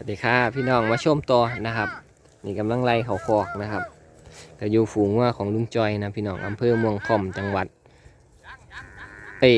สวัสดีค่ะพี่น้องมาชมต่อนะครับ นี่กำลังไล่เขาคอกนะครับก็อยู่ฝูงว่าของลุงจอยนะพี่น้องอำเภอเมืองค่อมจังหวัดเอย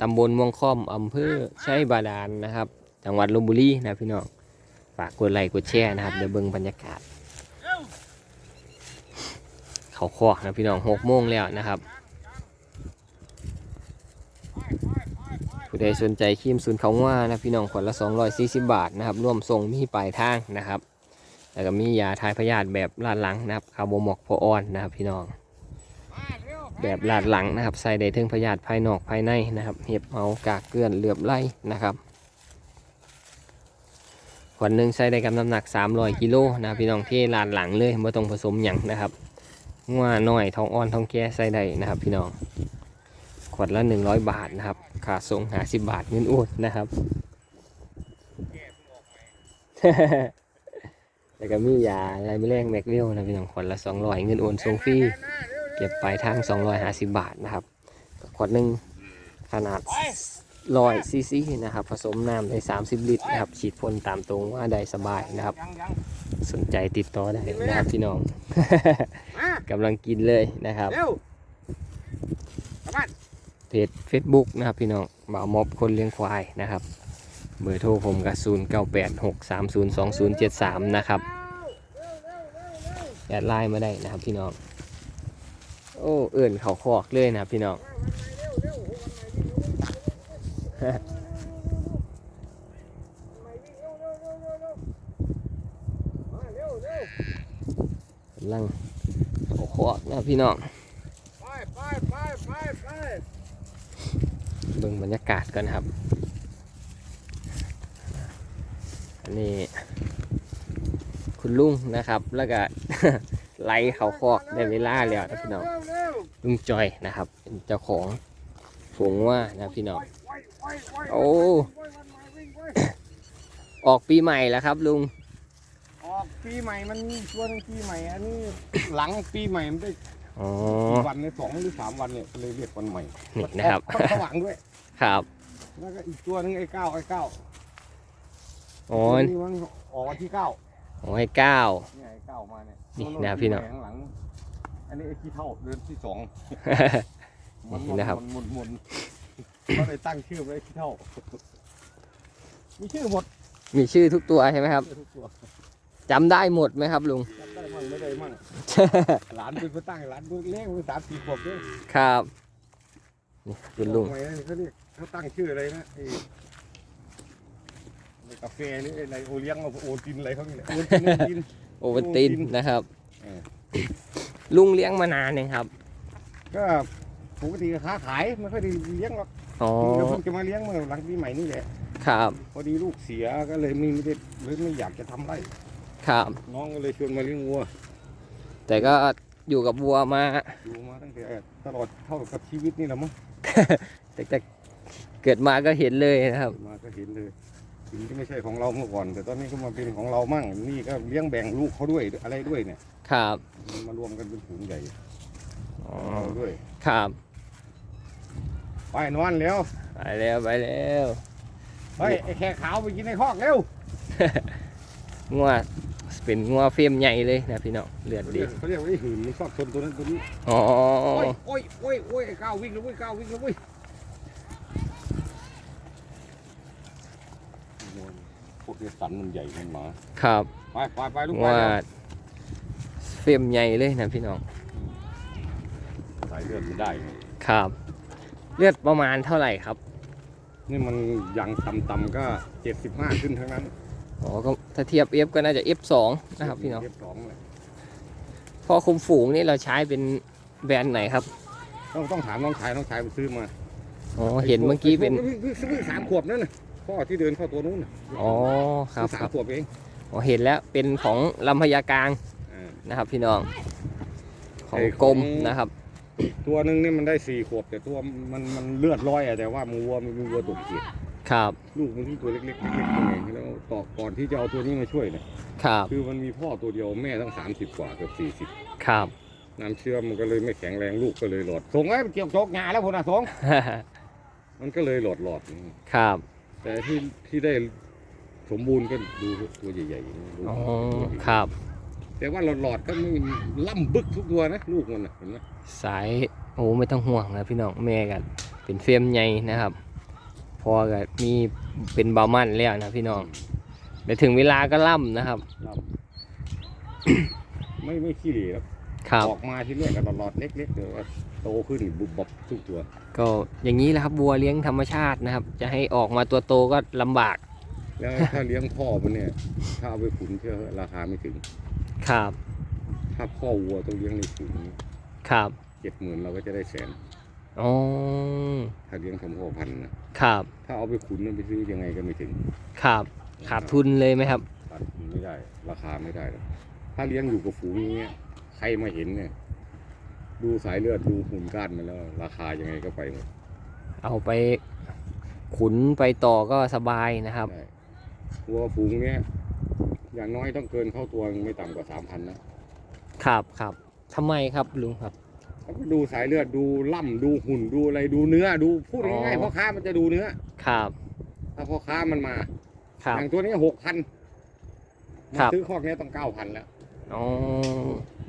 ตำบลเมืองค่อมอำเภอชัยบาดาลนะครับ จังหวัดลบบุรีนะพี่น้องฝากกดไลค์กดแชร์นะครับเดี๋ยวเบิ่งบรรยากาศ เขาคอกนะพี่น้องหกโมงแล้วนะครับ ผู้ใดสนใจครีมศูนย์เขาว่านะพี่น้องขวดละ 240 บาทนะครับร่วมส่งมีปลายทางนะครับแล้วก็มียาทายพยาธิแบบลาดหลังนะครับคาร์โบมอกพออ่อนนะครับพี่น้อง แบบลาดหลังนะครับใส่ได้ถึงพยาธิภายนอกภายในนะครับเห็บเอากากเกลื่อนเหลือบไล่นะครับขวดหนึ่งใส่ได้กับน้ำหนัก 300กิโลนะพี่น้องที่ลาดหลังเลยไม่ต้องผสมหยังนะครับงัวน้อยท้องอ่อนท้องแก่ใส่ได้นะครับพี่น้อง วดละ 100 บาทนะครับค่าส่งหาสิบาทเงินโอนนะครับแล้วก็มียาอะไรไม่แรงแมกเวลนะพี่น้องขวดละ200เงินโอนส่งฟรีเก็บไปลายทาง250บาทนะครับขวดหนึ่งขนาดร้อยซีซีนะครับ ผสมน้ำได้30ลิตรนะครับฉีดพ่นตามตรงว่าได้สบายนะครับ สนใจติดต่อได้นะครับพี่น้องกำลังกินเลยนะครับ เพจ Facebook นะครับพี่น้องบ่าวมอบคนเลี้ยงควายนะครับ เบอร์โทรผมกับ0 9 8 6 3 0 2 0 7 3นะครับแอดไลน์มาได้นะครับพี่น้อง โอ้เอื่นเขาคอกเลยนะครับพี่น้องกำลังเขาคอกนะพี่น้อง ไปไปไปไปไป เบิ่งบรรยากาศกันครับ อันนี้ คุณลุงนะครับ แล้วก็ไล่เขาคอกได้เวลาแล้วนะพี่น้องเร็วเร็วลุงจอยนะครับ เป็นเจ้าของฝูงว่านะพี่น้องไว้ไว้ไว้โอ้ไว้วันใหม่วิ่งไว้ออกปีใหม่แล้วครับลุงออกปีใหม่มันมีช่วงปีใหม่ อันนี้หลังปีใหม่มันได้อ๋อกี่วันเนี่ยสองหรือสามวันเนี่ยก็เลยเรียกวันใหม่นี่นะครับออกสว่างด้วย ครับ แล้วก็อีกตัวหนึงไอ้เก้าไอ้เก้าโอ้ยนี่มันออกวันที่เก้าโอ้ยเก้า เนี่ยไอ้เก้ามาเนี่ยนี่นะพี่น้องข้างหลัง อันนี้ไอ้ขี้เท่าเดือนที่สองนี่นะครับ หมุนหมุนเขาเลยตั้งชื่อไว้ขี้เท่ามีชื่อหมดมีชื่อทุกตัวใช่ไหมครับชื่อทุกตัวจำได้หมดไหมครับลุง จำได้มั่งไม่ได้มั่งหลานเป็นคนตั้งหลานเล็กเป็นสามสี่ขวบด้วยครับ นี่คุณลุงทำไมเขาเรียกเขาตั้งชื่ออะไรนะไอ้ในกาแฟนี่ไอ้ในโอเลี้ยงโอตินอะไรเขาเนี่ยโอตินโอตินโอวัลตินนะครับ เออ ลุงเลี้ยงมานานเองครับ ก็ปกติก็ค้าขายไม่ค่อยได้เลี้ยงหรอกอ๋อ เดี๋ยวเพิ่งจะมาเลี้ยงเมื่อหลังปีใหม่นี่แหละครับ พอดีลูกเสียก็เลยไม่ไม่ได้เลยไม่อยากจะทำไรครับ น้องก็เลยชวนมาเลี้ยงวัว แต่ก็อยู่กับวัวมาอยู่มาตั้งแต่ตลอดเท่ากับชีวิตนี่แหละมั้ง แต่แต่เกิดมาก็เห็นเลยนะครับ มาก็เห็นเลยสิ่งที่ไม่ใช่ของเราเมื่อก่อน แต่ตอนนี้ก็มาเป็นของเรามั่ง นี่ก็เลี้ยงแบ่งลูกเขาด้วยอะไรด้วยเนี่ยครับมันมารวมกันเป็นถุงใหญ่อ๋อของเราด้วยครับไปนอนแล้วไปแล้วไปแล้วเฮ้ยไอ้แขกขาวไปกินในคอกเร็วงัว เป็นงัวเฟรมใหญ่เลยนะพี่น้องเลือดเขาดีเรียกเขาเรียกว่าไอ้หืนมันชอบชนตัวนั้นตัวนี้อ๋อโอ้ยโอ้ยโอ้ยโอ้ยไอ้ก้าววิ่งแล้วเว้ยก้าววิ่งแล้วเว้ยพวกนี้สันมันใหญ่มันหมาครับไปไปไปลูกไปงัวเร็วเฟรมใหญ่เลยนะพี่น้องสายเลือดมันได้ไงครับ เลือดประมาณเท่าไหร่ครับ นี่มันยังต่ำๆก็เจ็ดสิบห้าขึ้นทั้งนั้น อ๋อก็ถ้าเทียบ F ก็น่าจะ F2 นะครับพี่น้องเรียบสองเลยพอคุมฝูงนี่เราใช้เป็นแบรนด์ไหนครับ ต้องต้องถามน้องชายน้องชายไปซื้อมา อ๋อ เห็นเมื่อกี้เป็นซื้อสามขวบนั่นน่ะพ่อที่เดินเข้าตัวนู้นน่ะอ๋อ ครับซื้อสาคมรับขวบเอง อ๋อ เห็นแล้วเป็นของลำพญากลางอ่านะครับพี่น้อง ของไอ้กรมของนะครับ ตัวหนึงนี่มันได้สี่ขวบแต่ตัวมันมันเลือดร้อยอะแต่ว่ามันวัวมันเป็นวัวตกเกีย ครับลูกมันที่ตัวเล็กๆเล็กๆตัวเองแล้วต่อก่อนที่จะเอาตัวนี้มาช่วยเนี่ยครับคือมันมีพ่อตัวเดียวแม่ตั้งสามสิบกว่าเกือบสี่สิบครับ น้ำเชื่อมมันก็เลยไม่แข็งแรงลูกก็เลยหลอดส่งไว้เกี่ยวโชกงาแล้วพุ่นนะสงมันก็เลยหลอดหลอดครับ แต่ที่ที่ได้สมบูรณ์ก็ดูตัวใหญ่ๆอย่างนี้ลูกอ๋อตัวใหญ่ครับ แต่ว่าหลอดๆก็ไม่ล่ำบึกทุกตัวนะลูกมันนะเห็นไหมสายโอ้ไม่ต้องห่วงนะพี่น้องแม่กันเป็นเฟรมใหญ่นะครับ พอกับมีเป็นเบามันแล้วนะพี่น้องแต่ถึงเวลาก็ล่ำนะครับล่ำไม่ไม่ขี้เหร่ครับครับ ออกมาที่แรกก็หลอดๆเล็กๆเดี๋ยวก็โตขึ้นบุบบับทุกตัวก็อย่างนี้แหละครับวัวเลี้ยงธรรมชาตินะครับ จะให้ออกมาตัวโตก็ลำบากแล้วถ้าเลี้ยงพ่อมันเนี่ย ถ้าเอาไปขุนเชื่อราคาไม่ถึง ครับถ้าพ่อวัวต้องเลี้ยงในขุนครับ เจ็ดหมื่นเราก็จะได้แสน อ๋อ ถ้าเลี้ยงทำพ่อพันธุ์นะครับ ถ้าเอาไปขุนมันไปซื้อยังไงก็ไม่ถึงครับ ขาดทุนเลยไหมครับ ขาดทุนไม่ได้ ราคาไม่ได้หรอกถ้าเลี้ยงอยู่กับฝูงอย่างเงี้ยใครมาเห็นเนี่ย ดูสายเลือดดูหุ่นก้านมันแล้ว ราคายังไงก็ไปหมดเอาไปขุนไปต่อก็สบายนะครับ ได้วัวฝูงเนี้ยอย่างน้อยต้องเกินเข้าตัวไม่ต่ำกว่าสามพันนะครับครับทำไมครับลุงครับ เขาก็ดูสายเลือดดูล่ำดูหุ่นดูอะไรดูเนื้อดูพูดง่ายอ๋อๆพ่อค้ามันจะดูเนื้อ ครับถ้าพ่อค้ามันมาครับ อย่างตัวนี้หกพันครับ ซื้อคอกเนี้ยต้องเก้าพันแล้วอ๋อ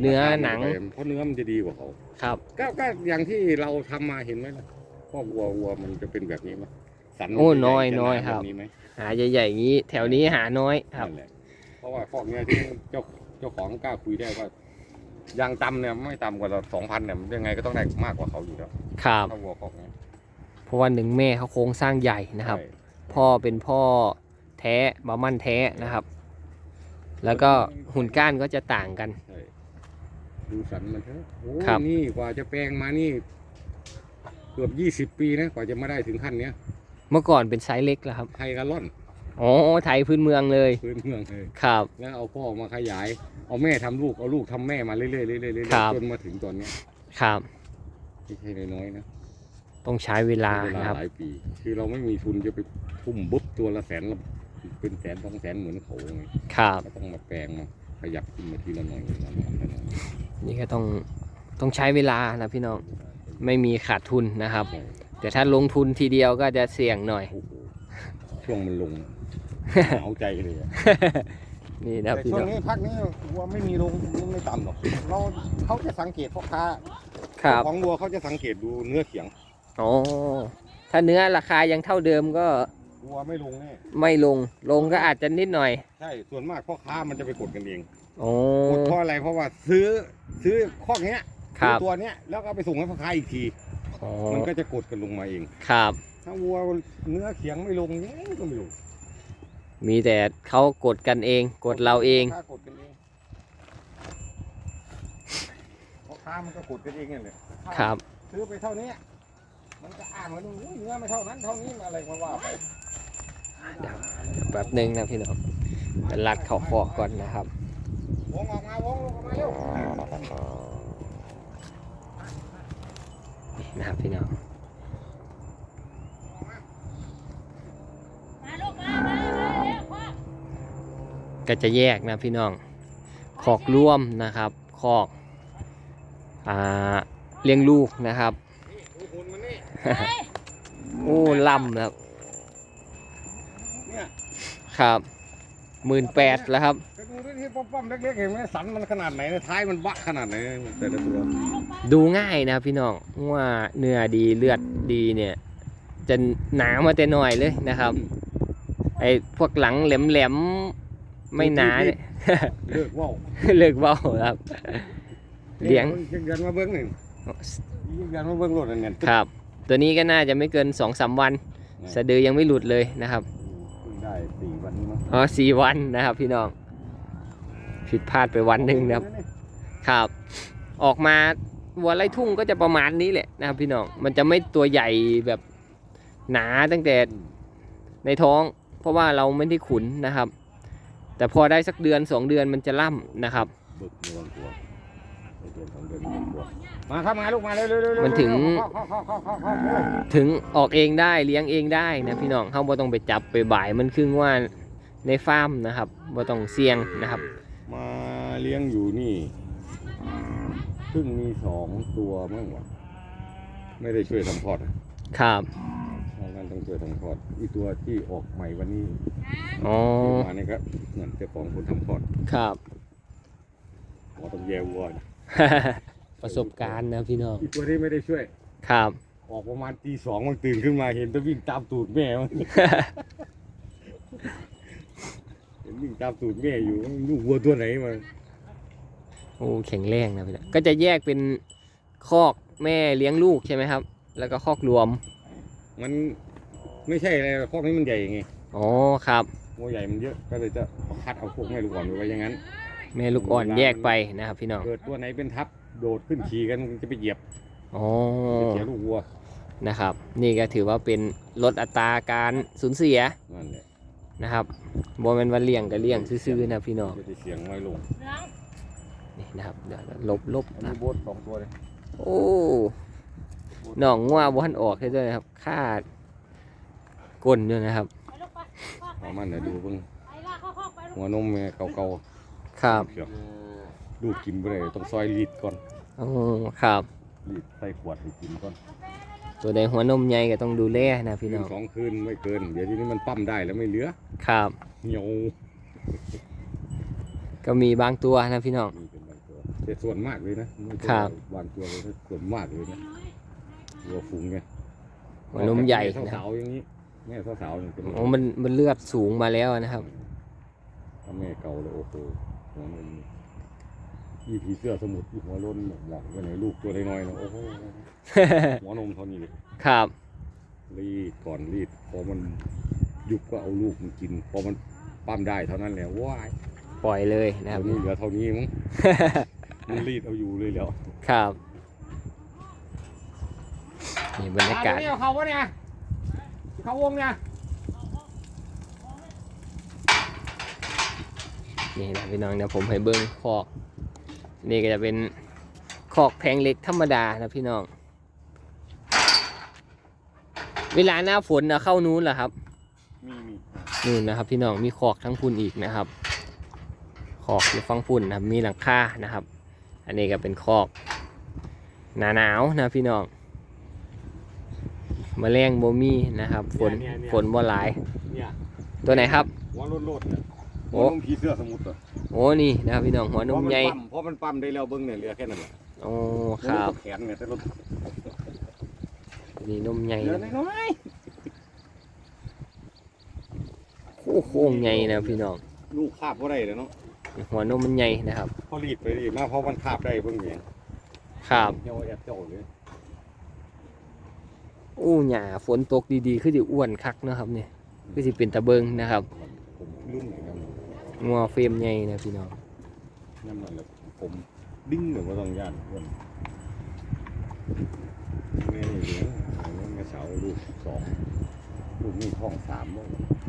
เนื้อหนังเพราะเนื้อมันจะดีกว่าเขาครับ ก็ก็อย่างที่เราทำมาเห็นไหมล่ะคอกวัววัวมันจะเป็นแบบนี้ไหมสันมันโอ้จะใหญ่น้อยจะหาน้อยครับ แนี้ไหมหาใหญ่ๆอย่างนี้ แถวนี้หาน้อยครับ นั่นแหละเพราะว่าคอกเนี้ยที่เจ้าเจ้าของกล้าคุยได้ว่าอ ยางต่ำเนี่ยไม่ต่ำกว่าสองพันเนี่ยยังไงก็ต้องได้มากกว่าเขาอยู่แล้วครับ ถ้าวัวคอกเนี้ยเพราะว่าหนึ่งแม่เขาโครงสร้างใหญ่นะครับ ใช่พ่อเป็นพ่อแท้บามั่นแท้นะครับ แล้วก็หุ่นก้านก็จะต่างกัน ใช่ดูสันมันเถอะโอ้ครับ นี่กว่าจะแปลงมานี่ เกือบยี่สิบปีนะกว่าจะมาได้ถึงขั้นเนี้ยเมื่อก่อนเป็นไซส์เล็กแล้วครับไทยกะล่อน อ๋อไทยพื้นเมืองเลย พื้นเมืองเลย ครับ แล้วเอาพ่อมาขยาย เอาแม่ทำลูก เอาลูกทำแม่มาเรื่อยๆเรื่อยๆเรื่อยครับ ๆจนมาถึงตอนเนี้ยครับ ไม่ใช่น้อยๆนะต้องใช้เวลาใช้เวลานะครับ หลายปี คือเราไม่มีทุนจะไปทุ่มบุ๊บตัวละแสนละเป็นแสนสองแสนเหมือนเขาไงครับ ก็ต้องมาแปลงมาขยับขึ้นมาทีละหน่อยละหน่อยละหน่อยนี่ก็ต้องต้องใช้เวลานะพี่น้อง ไม่มีขาดทุนนะครับใช่แต่ถ้าลงทุนทีเดียวก็จะเสี่ยงหน่อย โอ้โหช่วงมันลง เหงาใจเลยอะนี่นะแต่พี่ช่วน้งองนี้พักนี้วัวไม่มีลงไม่ต่ำหรอกเราเขาจะสังเกตพ่อค้าครับของวัวเขาจะสังเกตดูเนื้อเขียงอ๋อถ้าเนื้อราคายังเท่าเดิมก็วัวไม่ลงแน่ไม่ลงลงก็อาจจะนิดหน่อยใช่ส่วนมากพ่อค้ามันจะไปกดกันเองโอ้กดเพราะอะไรเพราะว่าซื้อซื้อข้อกเนี้ยครับซื้อตัวเนี้ยแล้วก็เอาไปส่งให้พ่อค้าอีกที อ๋อมันก็จะกดกันลงมาเอง ครับถ้าวัวเนื้อเขียงไม่ลงยังไงก็ไม่ลง มีแต่เขากดกันเอง กดเราเองพ่ค้ากดกันเองพ่อค้ามันก็กดกันเองนั่นแหละครับ ซื้อไปเท่านี้ มันก็อ้างว่าเนื้อไม่เท่านั้นเท่านี้อะไรก็ว่าไปแบบหนึ่งนะพี่น้องจะรัดเข่าคอกก่อนนะครับ วงออกมาวงลงออกมาเร็ว นะครับพี่น้อง ก็จะแยกนะพี่น้องคอกร่วมนะครับคอกอ่าเลี้ยงลูกนะครับดูหุ่นมันนี่ไปโอ้ล่ำนะครับเนี่ยครับหมื่นแปดแล้วครับก็ดูด้วยที่ป้อมๆเล็กๆเห็นไหมสันมันขนาดไหนเนี่ยท้ายมันบะขนาดไหนแต่ละตัวดูง่ายนะครับพี่น้องว่าเนื้อดีเลือดดีเนี่ยจะหนามาแต่หน่อยเลยนะครับไอ้พวกหลังแหลมๆ ไม่หนาเนี่ยเลิกว่าวเลิกเบ้าครับ เลี้ยงยิงยันมาเบิ้งหนึ่งยิงยันมาเบิ้งรถอันเนี้ยครับ ตัวนี้ก็น่าจะไม่เกิน2อสวัน สะดือยังไม่หลุดเลยนะครับเพิ่งได้สี่วันนี้มั้งอ๋อสี่วันนะครับ พี่น้อง ผิดพลาดไปวันหนึ่งนะครับ ครับ ออกมาวัวไล่ทุ่งก็จะประมาณนี้แหละนะครับ พี่น้อง มันจะไม่ตัวใหญ่แบบหนาตั้งแต่ในท้อง เพราะว่าเราไม่ได้ขุนนะครับ แต่พอได้สักเดือนสองเดือนมันจะล่ำนะครับ บึกระวังตัวไอ้เดือนสองเดือนมันกลัวมาครับมาลูกมาเร็วๆเร็วๆมันถึงเข้าเข้าเข้าเข้าเข้าเข้าถึงออกเองได้เลี้ยงเองได้นะพี่น้องเขาบ่ต้องไปจับไปบ่ายมันครึ่งว่าในฟาร์มนะครับบ่ต้องเสี่ยงนะครับมาเลี้ยงอยู่นี่เพิ่งมีสองตัวมั้งวะไม่ได้ช่วยทำพอดอะครับ ห้องนั้นต้องช่วยทำคลอดอีตัวที่ออกใหม่วันนี้อ๋อที่มาเนี่ยก็เหมือนเจ้าของคนทำคลอดครับหมอต้องแย่วัวนะประสบการณ์นะพี่น้องอีตัวนี้ไม่ได้ช่วย ครับ ออกประมาณตีสองมันตื่นขึ้นมาเห็นตัววิ่งตามตูดแม่มันเห็นวิ่งตามตูดแม่อยู่ลูกวัวตัวไหนมาโอ้แข็งแรงนะพี่น้องก็จะแยกเป็นคอกแม่เลี้ยงลูกใช่ไหมครับ แล้วก็คอกรวม มันไม่ใช่อะไรหรอกพวกนี้มันใหญ่ไงอ๋อครับวัวใหญ่มันเยอะก็เลยจะคัดเอาพวกแม่ลูกอ่อนไปไว้อย่างนั้น แม่ลูกอ่อนแยกไปนะครับ พี่น้องเกิดตัวไหนเป็นทับโดดขึ้นขี่กันมันจะไปเหยียบอ๋อจะเสียลูกวัวนะครับ นี่ก็ถือว่าเป็นลดอัตราการสูญเสียนั่นแหละนะครับบอมันว่าเลี้ยงก็เลี้ยงซื่อๆนะพี่น้องจะได้เสียงน้อยลงเหลืองนี่นะครับเดี๋ยวลบลบอันนะนี้โบสสองตัวเลยโอ้ หนองงัวบ้านออกเลยด้วยนะครับคาดก้นด้วยนะครับไปลูกไปคอกไปเอามันเดี๋ยวดูเพิ่งไปลากเข้าคอกไปลูกหัวนมแม่เก่าครับๆเขียวลูกกินไปเลยต้องซอยรีดก่อนอ๋อครับ รีดใส่ขวดให้กินก่อนตัวใดหัวนมใหญ่ก็ต้องดูแลนะพี่คืน้นองสองคืนไม่เกิน เดี๋ยวทีนี้มันปั้มได้แล้วไม่เหลือครับ เหี่ยวก็มีบางตัวนะพี่น้องมีเป็นบางตัวแต่ส่วนมากเลยนะไม่ใช่ครับ บางตัวเลยนะส่วนมากเลยนะ วัวฝูงไงหัวนมใหญ่แม่นะครับสาวๆอย่างนี้แม่สาวๆอย่างเป็นโอ้มันมันเลือดสูงมาแล้วนะครับ ถ้าแม่เก่าเลยโอ้โหหัวนมยี่ผีเสื้อสมุทรยี่หัวโล้นหมอกไปไหนลูกตัวน้อยๆนะโอ้โหหัวนมเท่านี้เลยครับ รีดก่อนรีดพอมันยุบก็เอาลูกมันกินพอมันปั้มได้เท่านั้นแหละว้ายปล่อยเลยนะนะคครัรับบนี่เหลือเท่านี้มั้ง มันรีดเอาอยู่เลยแล้ว ครับ นี่บรรยากาศเขาวะเนี่ยเขาวงเนี่ยนี่นะพี่น้องเดี๋ยวผมให้เบิ้งคอก นี่ก็จะเป็นคอกแพงเหล็กธรรมดานะพี่น้อง เวลาหน้าฝนนะเข้านู้นแหละครับ มีมีนู่นนะครับ พี่น้องมีคอกทั้งพุ่นอีกนะครับ คอกอยู่ฟังพุ่นนะครับมีหลังคานะครับ อันนี้ก็เป็นคอก หนาหนาวนะพี่น้องม แมลงโบมีนะครับ ฝนฝนบ่หลาย เนี่ยตัวไหนครับ หัวโลดๆเนี่ยโอ้ หัวนมผีเสื้อสมุทรอะโอ้นี่นะครับพี่น้องหัวนมใหญ่เพราะมันปั้มได้แล้วเบิ้งเนี่ยเหลือแค่นั้นแหละโอ้ครับแขนเนี่ยแต่รถนี่นมใหญ่เหลือน้อยโอ้โค้งใหญ่นะพี่น้องๆลูกคาบก็ได้เลยเนาะหัวนมมันใหญ่นะครับพอรีดไปรีดมาเพราะมันคาบได้เพิ่งเนี่ยครับเหี่ยวแอบเจ้าเลย อู้หญ้าฝนตกดีๆ คือสิอ้วนคักเนาะครับเนี่ยคือสิเป็นตะเบิงนะครับผมรุ่นไหนกันงัวเฟรมใหญ่นะพี่น้องนั่นนั่นแหละผมดิ้งหรือว่าต้องย่านอ้วนแม่นี่เหลือแม่สาวลูกสองลูกนี่ท้องสามบ่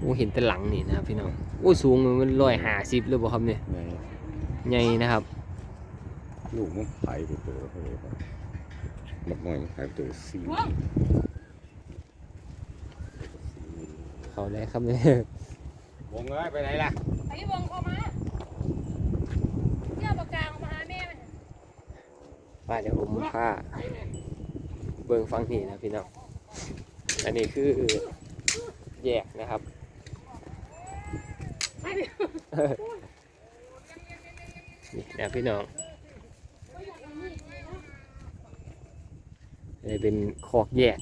โอ้เห็นแต่หลังนี่นะครับพี่น้องโอ้สูงมันร้อยห้าสิบเลยบ่ครับเนี่ยแม่ใหญ่นะครับ ลูกมันขายไปตัวเท่าไหร่ครับบักน้อยมันขายไปตัวสี่ เขาได้ครับเนี่ยวงเอ้ยไปไหนล่ะไอ้วงเข้ามาเที่ยวปากกลางมาหาแม่มันว่าเดี๋ยวผมพาเบิ่งฟังนี่นะพี่น้องอันนี้คือแยกนะครับนี่นะพี่น้องอันนี้เป็นคอกแยก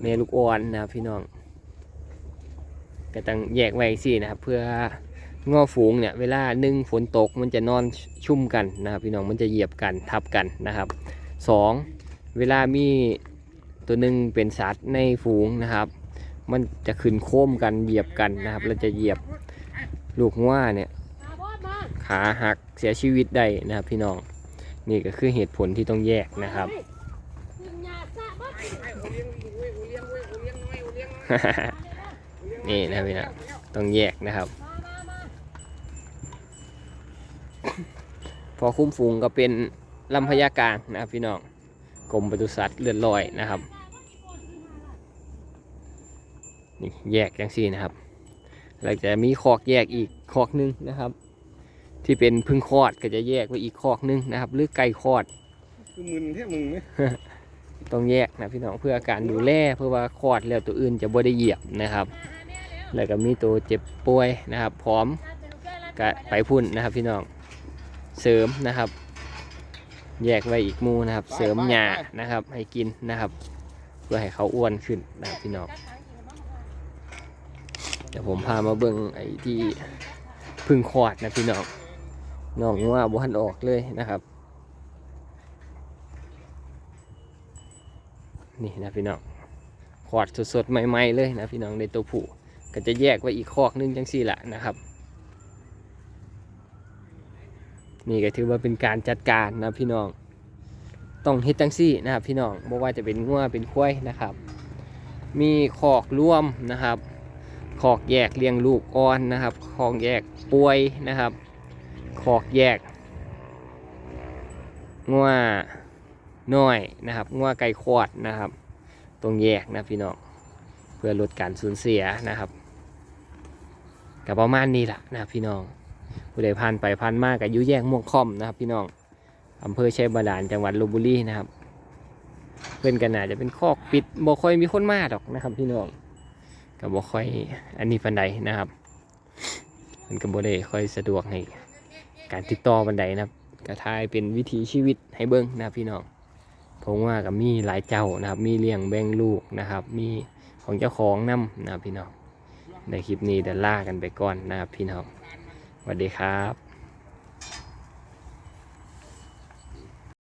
แม่ลูกอ่อนนะครับพี่น้อง ก็ต้องแยกไว้สินะครับเพื่องอฝูงเนี่ยเวลาหนึ่งฝนตกมันจะนอนชุ่มกันนะครับ พี่น้องมันจะเหยียบกันทับกันนะครับสองเวลามีตัวหนึ่งเป็นสัตว์ในฝูงนะครับ มันจะขึ้นโค้มกันเหยียบกันนะครับแล้วจะเหยียบลูกง่าเนี่ยมาบอสมาขาหักเสียชีวิตได้นะครับพี่น้องนี่ก็คือเหตุผลที่ต้องแยกนะครับขึ้ นยาซะบอสนี่นะพี่น้องต้องแยกนะครับมามามาพอคุ้มฝูงก็เป็นลำพญากลางนะครับพี่น้องกรมปศุสัตว์เลือดลอยนะครับนี่แยกจังซี่นะครับเราจะมีคอกแยกอีกคอกหนึงนะครับ ที่เป็นพึ่งคลอดก็จะแยกไว้อีกคอกหนึงนะครับ หรือไก่คลอดคือมึนแค่มึงไหมต้องแยกนะพี่น้องเพื่อการดูแลเพื่อว่าคลอดแล้วตัวอื่นจะบ่ได้เหยียบนะครับ แล้วก็มีตัวเจ็บป่วยนะครับ พร้อมก็ไปพุ่นนะครับพี่น้องเสริมนะครับ แยกไว้อีกมูนะครับ เสริมหญ้านะครับ ให้กินนะครับ เพื่อให้เขาอ้วนขึ้นนะครับพี่น้องเดี๋ยวผมพามาเบิ่งไอ้ที่พึ่งคลอดนะพี่น้องน้องว่าบ่ทันออกเลยนะครับ นี่นะพี่น้องขอดสดๆใหม่ๆเลยนะพี่น้องในตัวผู้ ก็จะแยกไว้อีกคอกนึงจังสี่แหละนะครับ นี่ก็ถือว่าเป็นการจัดการนะพี่น้อง ต้องเฮ็ดจังสี่นะครับ พี่น้องบ่ว่าจะเป็นงัวเป็นควายนะครับ มีคอกร่วมนะครับคอกแยกเลี้ยงลูกอ่อนนะครับคอกแยกป่วยนะครับคอกแยกงัวน้อยนะครับงัวไก่ขวดนะครับ ตรงแยกนะพี่น้องเพื่อลดการสูญเสียนะครับ กับประมาณนี้แหละนะพี่น้องผู้ใดผ่านไปผ่านมากับยุแยกม่วงค่อมนะครับ พี่น้องอำเภอชัยบาดาลจังหวัดลบบุรีนะครับ เพื่อนกันน่าจจะเป็นคอกปิดบ่ค่อยมีคนมาดอกนะครับ พี่น้องกับบ่ค่อยอันนี้ปันใดนะครับมันก็บ่ได้ค่อยสะดวกให้การติดต่อปันใดนะครับกระทายเป็นวิถีชีวิตให้เบิ้งนะพี่น้องผมว่ากับมีหลายเจ้านะครับ มีเลี้ยงแบ่งลูกนะครับ มีของเจ้าของนํนะพี่น้อง ในคลิปนี้เดี๋ยวล่ากันไปก่อนนะครับพี่น้องสวัสดีครับ